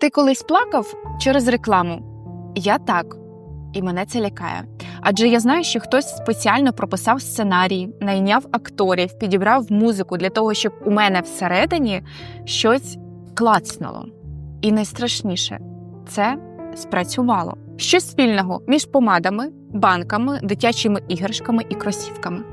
Ти колись плакав через рекламу? Я так, і мене це лякає. Адже я знаю, що хтось спеціально прописав сценарій, найняв акторів, підібрав музику для того, щоб у мене всередині щось клацнуло. І найстрашніше це спрацювало. Що спільного між помадами, банками, дитячими іграшками і кросівками.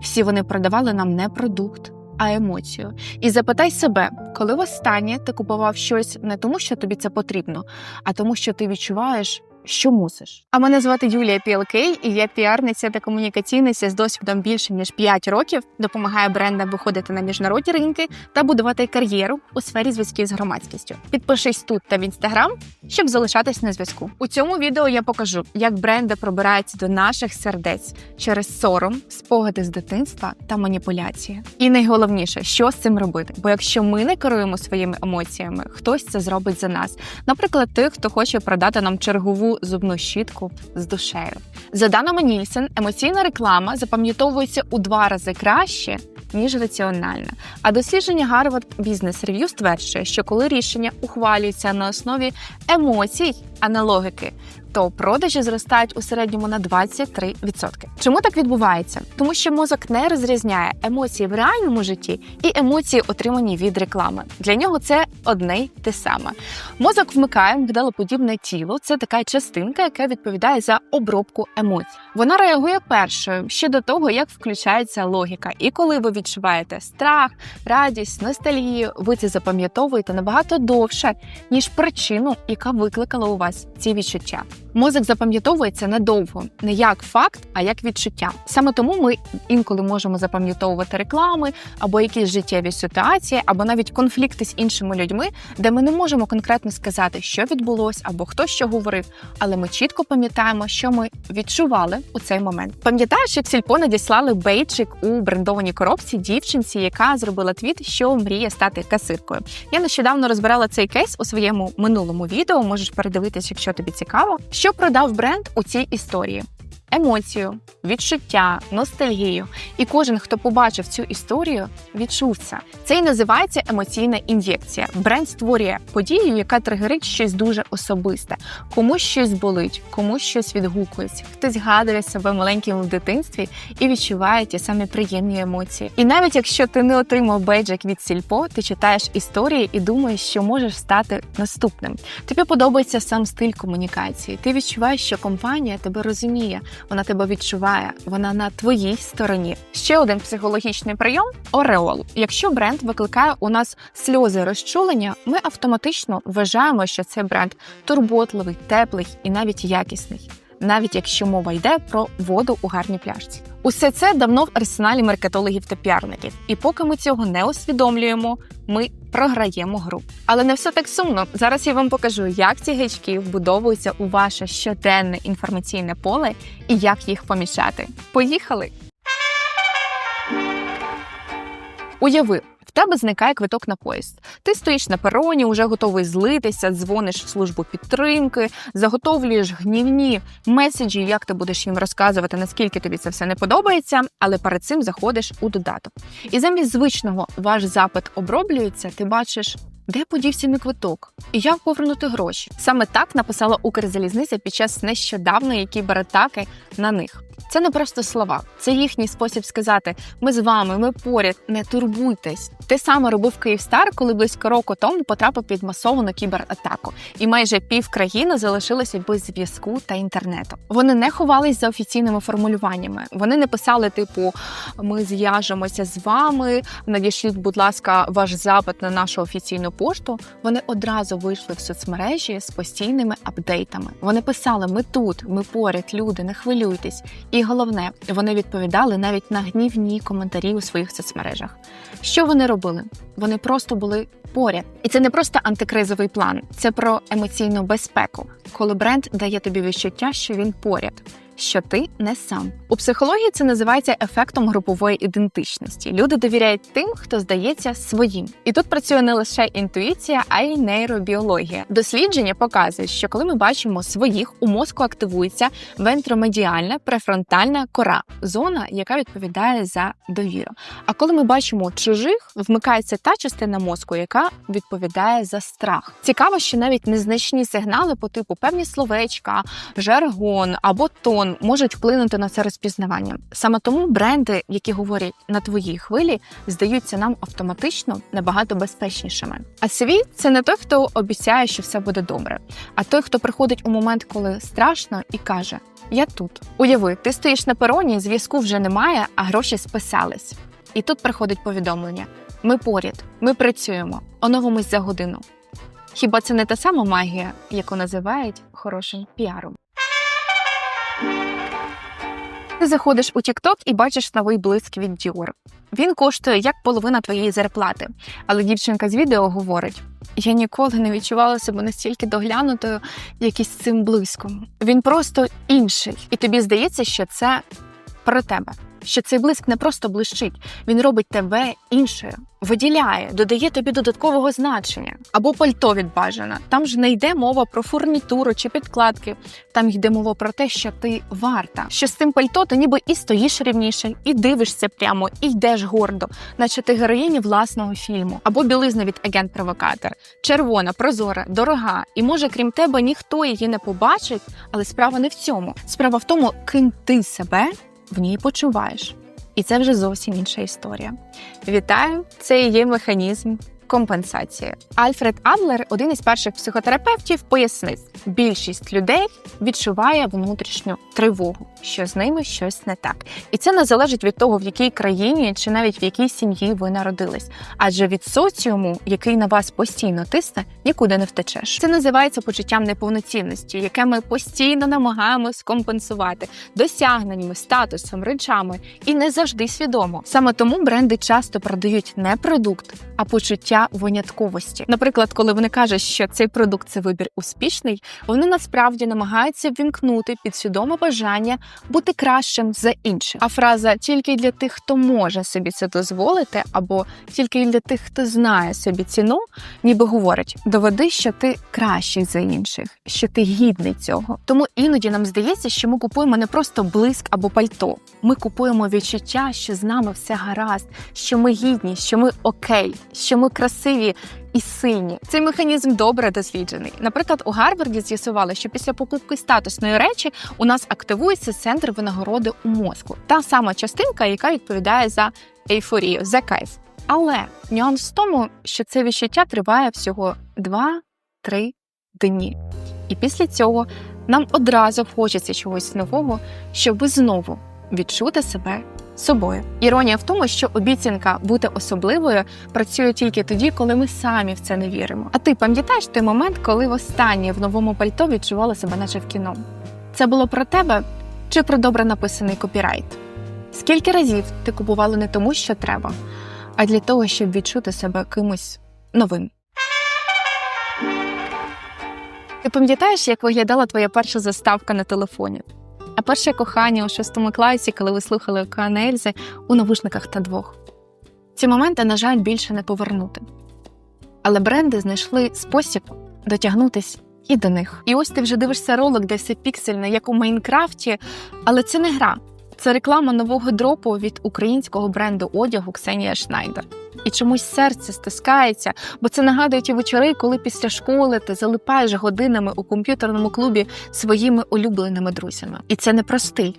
Всі вони продавали нам не продукт, а емоцію. І запитай себе, коли востаннє ти купував щось не тому, що тобі це потрібно, а тому, що ти відчуваєш. Що мусиш? А мене звати Юлія Пілкей, і я піарниця та комунікаційниця з досвідом більше ніж 5 років. Допомагаю брендам виходити на міжнародні ринки та будувати кар'єру у сфері зв'язків з громадськістю. Підпишись тут та в інстаграм, щоб залишатись на зв'язку. У цьому відео я покажу, як бренди пробираються до наших сердець через сором, спогади з дитинства та маніпуляції. І найголовніше, що з цим робити. Бо якщо ми не керуємо своїми емоціями, хтось це зробить за нас. Наприклад, тих, хто хоче продати нам чергову зубну щітку з душею. За даними Нільсен, емоційна реклама запам'ятовується у два рази краще. Ніж раціональна. А дослідження Harvard Business Review стверджує, що коли рішення ухвалюються на основі емоцій, а не логіки, то продажі зростають у середньому на 23%. Чому так відбувається? Тому що мозок не розрізняє емоції в реальному житті і емоції, отримані від реклами. Для нього це одне й те саме. Мозок вмикає мигдалоподібне тіло. Це така частинка, яка відповідає за обробку емоцій. Вона реагує першою ще до того, як включається логіка. І коли ви відчуваєте страх, радість, ностальгію, ви це запам'ятовуєте набагато довше, ніж причину, яка викликала у вас ці відчуття. Мозок запам'ятовується надовго, не як факт, а як відчуття. Саме тому ми інколи можемо запам'ятовувати реклами або якісь життєві ситуації, або навіть конфлікти з іншими людьми, де ми не можемо конкретно сказати, що відбулося або хто що говорив, але ми чітко пам'ятаємо, що ми відчували у цей момент. Пам'ятаєш, як сільпо надіслали бейджик у брендованій коробці дівчинці, яка зробила твіт, що мріє стати касиркою. Я нещодавно розбирала цей кейс у своєму минулому відео. Можеш передивитися, якщо тобі цікаво. Що продав бренд у цій історії? Емоцію, відчуття, ностальгію. І кожен, хто побачив цю історію, відчув це. Це і називається емоційна ін'єкція. Бренд створює подію, яка тригерить щось дуже особисте. Комусь щось болить, комусь щось відгукується. Хтось згадує себе маленьким в дитинстві і відчуває ті самі приємні емоції. І навіть якщо ти не отримав бейджик від сільпо, ти читаєш історії і думаєш, що можеш стати наступним. Тобі подобається сам стиль комунікації. Ти відчуваєш, що компанія тебе розуміє вона тебе відчуває, вона на твоїй стороні. Ще один психологічний прийом ореол. Якщо бренд викликає у нас сльози розчулення, ми автоматично вважаємо, що це бренд турботливий, теплий і навіть якісний. Навіть якщо мова йде про воду у гарній пляшці, усе це давно в арсеналі маркетологів та піарників. І поки ми цього не усвідомлюємо, ми програємо гру. Але не все так сумно. Зараз я вам покажу, як ці гачки вбудовуються у ваше щоденне інформаційне поле і як їх помічати. Поїхали! Уяви, в тебе зникає квиток на поїзд. Ти стоїш на пероні, уже готовий злитися, дзвониш в службу підтримки, заготовлюєш гнівні меседжі, як ти будеш їм розказувати, наскільки тобі це все не подобається, але перед цим заходиш у додаток. І замість звичного ваш запит оброблюється, ти бачиш. Де подівся мій квиток? І як повернути гроші? Саме так написала Укрзалізниця під час нещодавної кібератаки на них. Це не просто слова, це їхній спосіб сказати: ми з вами, ми поряд, не турбуйтесь. Те саме робив Київстар, коли близько року тому потрапив під масовану кібератаку, і майже пів країни залишилося без зв'язку та інтернету. Вони не ховались за офіційними формулюваннями. Вони не писали, типу, ми зв'яжемося з вами, надішліть, будь ласка, ваш запит на нашу офіційну пошту. Вони одразу вийшли в соцмережі з постійними апдейтами. Вони писали: Ми тут, ми поряд, люди, не хвилюйтесь. І головне, вони відповідали навіть на гнівні коментарі у своїх соцмережах. Що вони робили? Вони просто були поряд, і це не просто антикризовий план, це про емоційну безпеку, коли бренд дає тобі відчуття, що він поряд. Що ти не сам. У психології це називається ефектом групової ідентичності. Люди довіряють тим, хто здається своїм. І тут працює не лише інтуїція, а й нейробіологія. Дослідження показують, що коли ми бачимо своїх, у мозку активується вентромедіальна префронтальна кора, зона, яка відповідає за довіру. А коли ми бачимо чужих, вмикається та частина мозку, яка відповідає за страх. Цікаво, що навіть незначні сигнали по типу певні словечка, жаргон або тон можуть вплинути на це розпізнавання. Саме тому бренди, які говорять на твоїй хвилі, здаються нам автоматично набагато безпечнішими. А світ це не той, хто обіцяє, що все буде добре, а той, хто приходить у момент, коли страшно, і каже: Я тут. Уяви, ти стоїш на пероні, зв'язку вже немає, а гроші списались. І тут приходить повідомлення: ми поряд, ми працюємо, оновимось за годину. Хіба це не та сама магія, яку називають хорошим піаром? Ти заходиш у TikTok і бачиш новий блиск від Dior. Він коштує як половина твоєї зарплати. Але дівчинка з відео говорить: я ніколи не відчувала себе настільки доглянутою, як із цим блиском. Він просто інший, і тобі здається, що це про тебе. Що цей блиск не просто блищить, він робить тебе іншою, виділяє, додає тобі додаткового значення або пальто від бажана. Там ж не йде мова про фурнітуру чи підкладки. Там йде мова про те, що ти варта. Що з цим пальто ти ніби і стоїш рівніше, і дивишся прямо, і йдеш гордо, наче ти героїні власного фільму, або білизна від агент-провокатор, червона, прозора, дорога. І може, крім тебе, ніхто її не побачить, але справа не в цьому. Справа в тому, ким ти себе в ній почуваєш. І це вже зовсім інша історія. Вітаю! Це і є механізм компенсації. Альфред Адлер, один із перших психотерапевтів, пояснив: більшість людей відчуває внутрішню тривогу, що з ними щось не так. І це не залежить від того, в якій країні чи навіть в якій сім'ї ви народились. Адже від соціуму, який на вас постійно тисне, нікуди не втечеш. Це називається почуттям неповноцінності, яке ми постійно намагаємось компенсувати досягненнями, статусом, речами і не завжди свідомо. Саме тому бренди часто продають не продукт, а почуття винятковості. Наприклад, коли вони кажуть, що цей продукт це вибір успішний, вони насправді намагаються ввімкнути підсвідоме бажання бути кращим за інших. А фраза тільки для тих, хто може собі це дозволити, або тільки для тих, хто знає собі ціну, ніби говорить: доведи, що ти кращий за інших, що ти гідний цього. Тому іноді нам здається, що ми купуємо не просто блиск або пальто. Ми купуємо відчуття, що з нами все гаразд, що ми гідні, що ми окей, що ми красиві і сильні. Цей механізм добре досліджений. Наприклад, у Гарварді з'ясували, що після покупки статусної речі у нас активується центр винагороди у мозку, та сама частинка, яка відповідає за ейфорію, за кайф. Але нюанс в тому, що це відчуття триває всього 2-3 дні. І після цього нам одразу хочеться чогось нового, щоб знову відчути себе собою. Іронія в тому, що обіцянка бути особливою працює тільки тоді, коли ми самі в це не віримо. А ти пам'ятаєш той момент, коли востаннє в новому пальто відчувала себе, наче в кіно? Це було про тебе чи про добре написаний копірайт? Скільки разів ти купувала не тому, що треба, а для того, щоб відчути себе кимось новим? Ти пам'ятаєш, як виглядала твоя перша заставка на телефоні? А перше кохання у шостому класі, коли ви слухали Океан Ельзи у навушниках та двох. Ці моменти, на жаль, більше не повернути. Але бренди знайшли спосіб дотягнутись і до них. І ось ти вже дивишся ролик, де все піксельне, як у Майнкрафті, але це не гра. Це реклама нового дропу від українського бренду одягу Ксенія Шнайдер. І чомусь серце стискається, бо це нагадує ті вечори, коли після школи ти залипаєш годинами у комп'ютерному клубі своїми улюбленими друзями. І це не про стиль,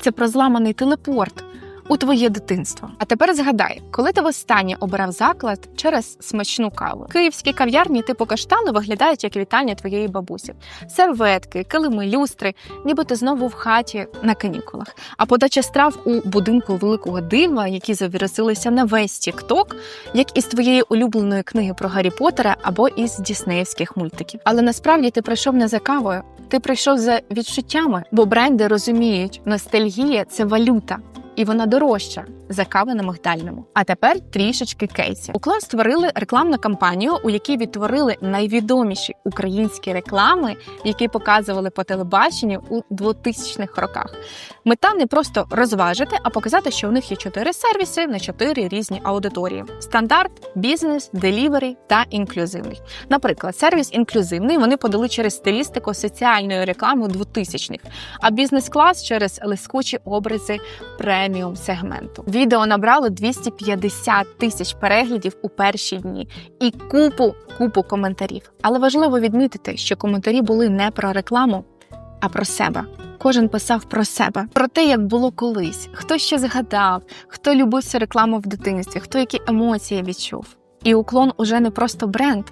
це про зламаний телепорт у твоє дитинство. А тепер згадай, коли ти востаннє обирав заклад через смачну каву. Київські кав'ярні типу каштану виглядають як вітання твоєї бабусі. Серветки, килими, люстри, ніби ти знову в хаті на канікулах. А подача страв у будинку великого дива, які завірусилися на весь Тікток, як із твоєї улюбленої книги про Гаррі Поттера або із діснеївських мультиків. Але насправді ти прийшов не за кавою, ти прийшов за відчуттями, бо бренди розуміють, ностальгія це валюта. І вона дорожча за кави на Мигдальному. А тепер трішечки кейсів. Уклон створили рекламну кампанію, у якій відтворили найвідоміші українські реклами, які показували по телебаченню у 2000-х роках. Мета не просто розважити, а показати, що у них є чотири сервіси на чотири різні аудиторії: стандарт, бізнес, делівері та інклюзивний. Наприклад, сервіс інклюзивний вони подали через стилістику соціальної реклами 2000-х, а бізнес-клас через лискучі образи преміум сегменту. Відео набрало 250 тисяч переглядів у перші дні і купу купу коментарів. Але важливо відмітити, що коментарі були не про рекламу, а про себе. Кожен писав про себе, про те, як було колись, хто що згадав, хто любив цю рекламу в дитинстві, хто які емоції відчув. І уклон уже не просто бренд,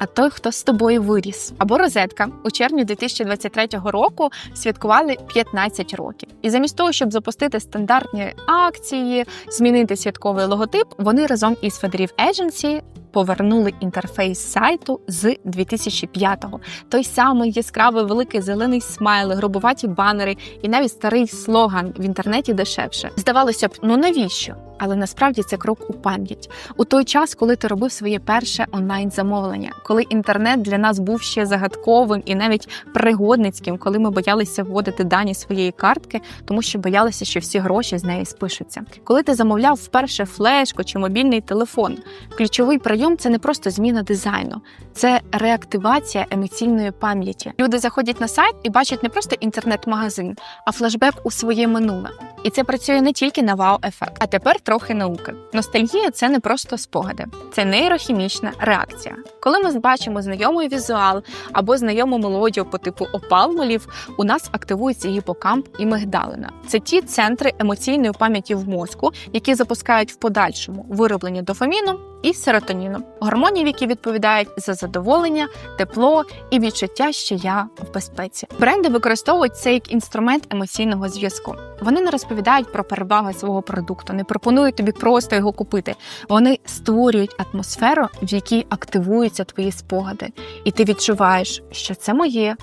а той, хто з тобою виріс. Або розетка у червні 2023 року святкували 15 років. І замість того, щоб запустити стандартні акції, змінити святковий логотип, вони разом із Федерів Agency повернули інтерфейс сайту з 2005-го. Той самий яскравий великий зелений смайл, грубуваті банери і навіть старий слоган в інтернеті дешевше. Здавалося б, ну навіщо? Але насправді це крок у пам'ять у той час, коли ти робив своє перше онлайн-замовлення, коли інтернет для нас був ще загадковим і навіть пригодницьким, коли ми боялися вводити дані своєї картки, тому що боялися, що всі гроші з неї спишуться. Коли ти замовляв вперше флешку чи мобільний телефон, ключовий прийом це не просто зміна дизайну, це реактивація емоційної пам'яті. Люди заходять на сайт і бачать не просто інтернет-магазин, а флешбек у своє минуле. І це працює не тільки на вау-ефект. А тепер трохи науки. Ностальгія це не просто спогади, це нейрохімічна реакція. Коли ми бачимо знайомий візуал або знайому мелодію по типу опалмолів, у нас активується гіпокамп і мигдалина. Це ті центри емоційної пам'яті в мозку, які запускають в подальшому вироблення дофаміну і серотоніну, гормонів, які відповідають за задоволення, тепло і відчуття, що я в безпеці. Бренди використовують це як інструмент емоційного зв'язку. Вони не розповідають про переваги свого продукту, не пропонують тобі просто його купити. Вони створюють атмосферу, в якій активуються твої спогади, і ти відчуваєш, що це моє.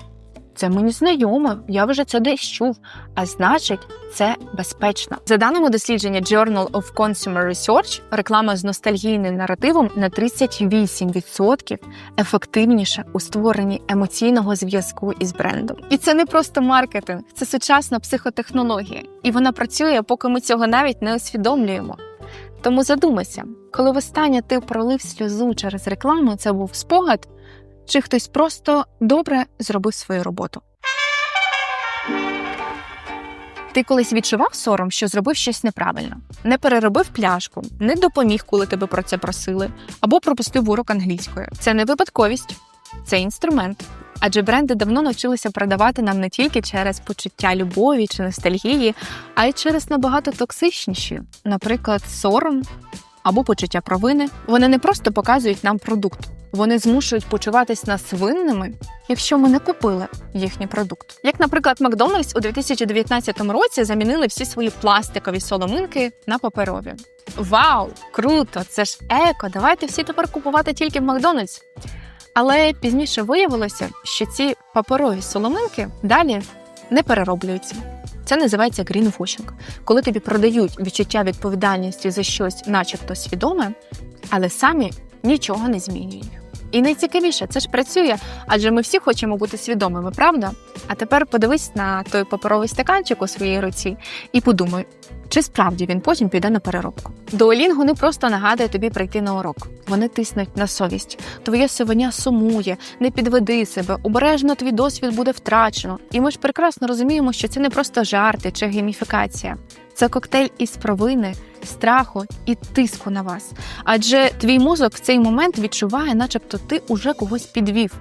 Це мені знайоме, я вже це десь чув, а значить, це безпечно. За даними дослідження Journal of Consumer Research, реклама з ностальгійним наративом на 38% ефективніша у створенні емоційного зв'язку із брендом. І це не просто маркетинг, це сучасна психотехнологія, і вона працює, поки ми цього навіть не усвідомлюємо. Тому задумайся, коли востаннє ти пролив сльозу через рекламу, це був спогад чи хтось просто добре зробив свою роботу. Ти колись відчував сором, що зробив щось неправильно, не переробив пляшку, не допоміг, коли тебе про це просили, або пропустив урок англійської. Це не випадковість, це інструмент. Адже бренди давно навчилися продавати нам не тільки через почуття любові чи ностальгії, а й через набагато токсичніші, наприклад, сором або почуття провини. Вони не просто показують нам продукт, вони змушують почуватись нас винними, якщо ми не купили їхній продукт. Як, наприклад, Макдональдс у 2019 році замінили всі свої пластикові соломинки на паперові. Вау, круто! Це ж еко! Давайте всі тепер купувати тільки в Макдональдс. Але пізніше виявилося, що ці паперові соломинки далі не перероблюються. Це називається грінвошинг, коли тобі продають відчуття відповідальності за щось, начебто свідоме, але самі нічого не змінюють. І найцікавіше, це ж працює, адже ми всі хочемо бути свідомими, правда? А тепер подивись на той паперовий стаканчик у своїй руці і подумай, чи справді він потім піде на переробку. Дуолінго не просто нагадує тобі прийти на урок. Вони тиснуть на совість. Твоє сивання сумує, не підведи себе, обережно твій досвід буде втрачено. І ми ж прекрасно розуміємо, що це не просто жарти чи гейміфікація. Це коктейль із провини, страху і тиску на вас. Адже твій мозок в цей момент відчуває, начебто ти уже когось підвів.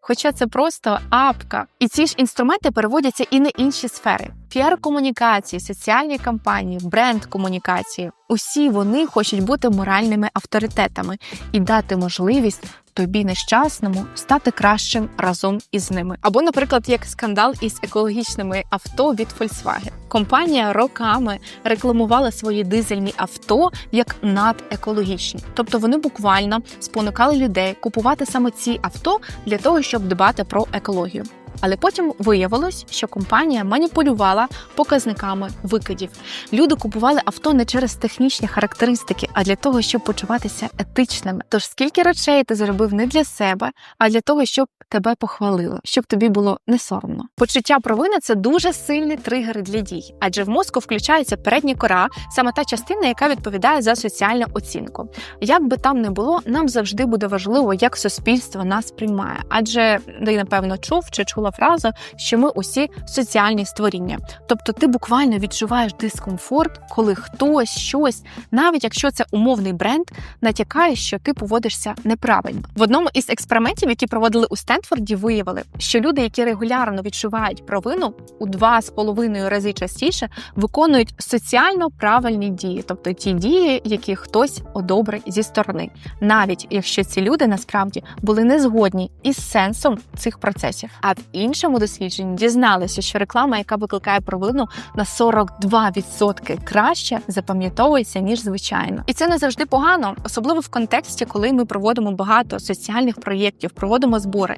Хоча це просто апка. І ці ж інструменти переводяться і на інші сфери: піар-комунікації, соціальні кампанії, бренд-комунікації. Усі вони хочуть бути моральними авторитетами і дати можливість тобі нещасному стати кращим разом із ними. Або, наприклад, як скандал із екологічними авто від Volkswagen. Компанія роками рекламувала свої дизельні авто як надекологічні, тобто вони буквально спонукали людей купувати саме ці авто для того, щоб дбати про екологію. Але потім виявилось, що компанія маніпулювала показниками викидів. Люди купували авто не через технічні характеристики, а для того, щоб почуватися етичними. Тож скільки речей ти зробив не для себе, а для того, щоб тебе похвалили, щоб тобі було не соромно. Почуття провини це дуже сильний тригер для дій, адже в мозку включається передня кора, саме та частина, яка відповідає за соціальну оцінку. Як би там не було, нам завжди буде важливо, як суспільство нас приймає. Адже ти, напевно, чув чи чула фразу, що ми усі соціальні створіння. Тобто ти буквально відчуваєш дискомфорт, коли хтось щось, навіть якщо це умовний бренд, натякає, що ти поводишся неправильно. В одному із експериментів, які проводили у Стенфорді, виявили, що люди, які регулярно відчувають провину, у два з половиною рази частіше виконують соціально правильні дії, тобто ті дії, які хтось одобрить зі сторони, навіть якщо ці люди насправді були не згодні із сенсом цих процесів. А в іншому дослідженні дізналися, що реклама, яка викликає провину, на 42% краще запам'ятовується ніж звичайно, і це не завжди погано, особливо в контексті, коли ми проводимо багато соціальних проєктів, проводимо збори.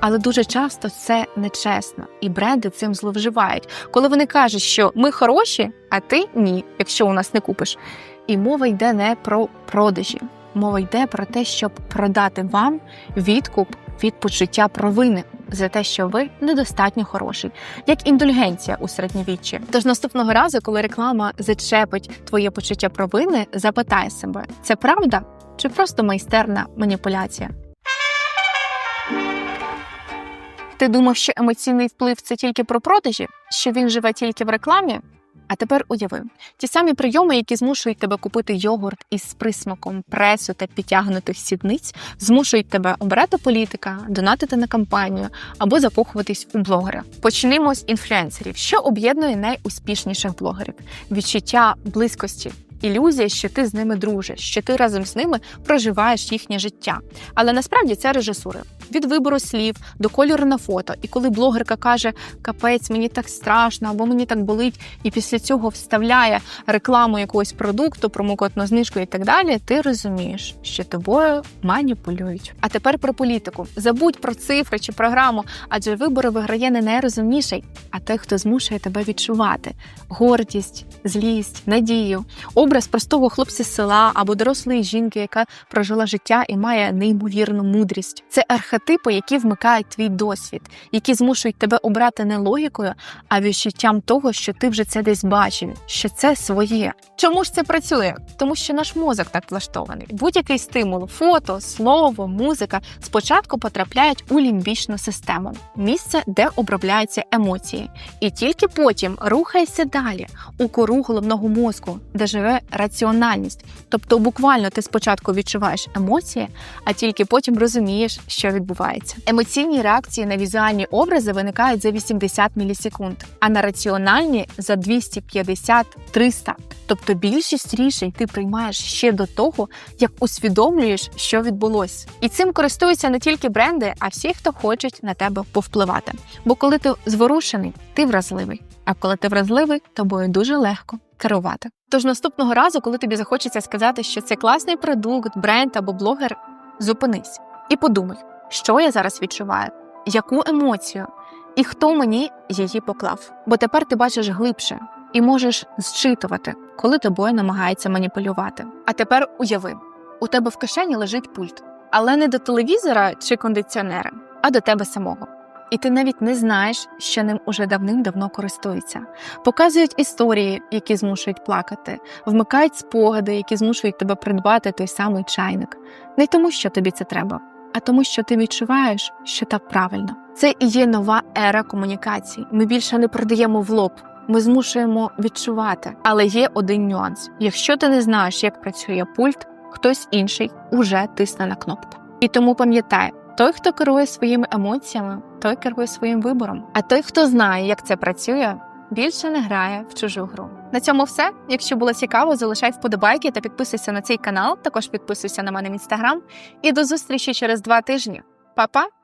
Але дуже часто це нечесно, і бренди цим зловживають, коли вони кажуть, що ми хороші, а ти ні, якщо у нас не купиш. І мова йде не про продажі, мова йде про те, щоб продати вам відкуп від почуття провини за те, що ви недостатньо хороший, як індульгенція у середньовіччі. Тож наступного разу, коли реклама зачепить твоє почуття провини, запитай себе, це правда чи просто майстерна маніпуляція? Ти думав, що емоційний вплив це тільки про продажі, що він живе тільки в рекламі? А тепер уяви, ті самі прийоми, які змушують тебе купити йогурт із присмаком пресу та підтягнутих сідниць, змушують тебе обирати політика, донатити на кампанію або закохуватись у блогера. Почнемо з інфлюенсерів, що об'єднує найуспішніших блогерів: відчуття близькості. Ілюзія, що ти з ними дружиш, що ти разом з ними проживаєш їхнє життя. Але насправді це режисури від вибору слів до кольору на фото. І коли блогерка каже Капець, мені так страшно, або мені так болить, і після цього вставляє рекламу якогось продукту, промокодну знижку і так далі, ти розумієш, що тобою маніпулюють. А тепер про політику. Забудь про цифри чи програму, адже вибори виграє не найрозумніший, а той, хто змушує тебе відчувати гордість, злість, надію. Простого хлопця з села або дорослої жінки, яка прожила життя і має неймовірну мудрість. Це архетипи, які вмикають твій досвід, які змушують тебе обрати не логікою, а відчуттям того, що ти вже це десь бачив, що це своє. Чому ж це працює? Тому що наш мозок так влаштований. Будь-який стимул, фото, слово, музика спочатку потрапляють у лімбічну систему, місце, де обробляються емоції, і тільки потім рухайся далі у кору головного мозку, де живе раціональність. Тобто, буквально ти спочатку відчуваєш емоції, а тільки потім розумієш, що відбувається. Емоційні реакції на візуальні образи виникають за 80 мілісекунд, а на раціональні за 250-300. Тобто більшість рішень ти приймаєш ще до того, як усвідомлюєш, що відбулось. І цим користуються не тільки бренди, а всі, хто хочуть на тебе повпливати. Бо коли ти зворушений, ти вразливий. А коли ти вразливий, тобою дуже легко керувати. Тож наступного разу, коли тобі захочеться сказати, що це класний продукт, бренд або блогер, зупинись і подумай, що я зараз відчуваю, яку емоцію і хто мені її поклав. Бо тепер ти бачиш глибше і можеш зчитувати, коли тобою намагається маніпулювати. А тепер уяви, у тебе в кишені лежить пульт, але не до телевізора чи кондиціонера, а до тебе самого. І ти навіть не знаєш, що ним уже давним-давно користуються. Показують історії, які змушують плакати, вмикають спогади, які змушують тебе придбати той самий чайник. Не тому, що тобі це треба, а тому, що ти відчуваєш, що так правильно. Це і є нова ера комунікацій. Ми більше не продаємо в лоб. Ми змушуємо відчувати. Але є один нюанс: якщо ти не знаєш, як працює пульт, хтось інший уже тисне на кнопку. І тому пам'ятай, той, хто керує своїми емоціями, той керує своїм вибором. А той, хто знає, як це працює, більше не грає в чужу гру. На цьому все. Якщо було цікаво, залишай вподобайки та підписуйся на цей канал. Також підписуйся на мене в інстаграм. І до зустрічі через два тижні. Па-па!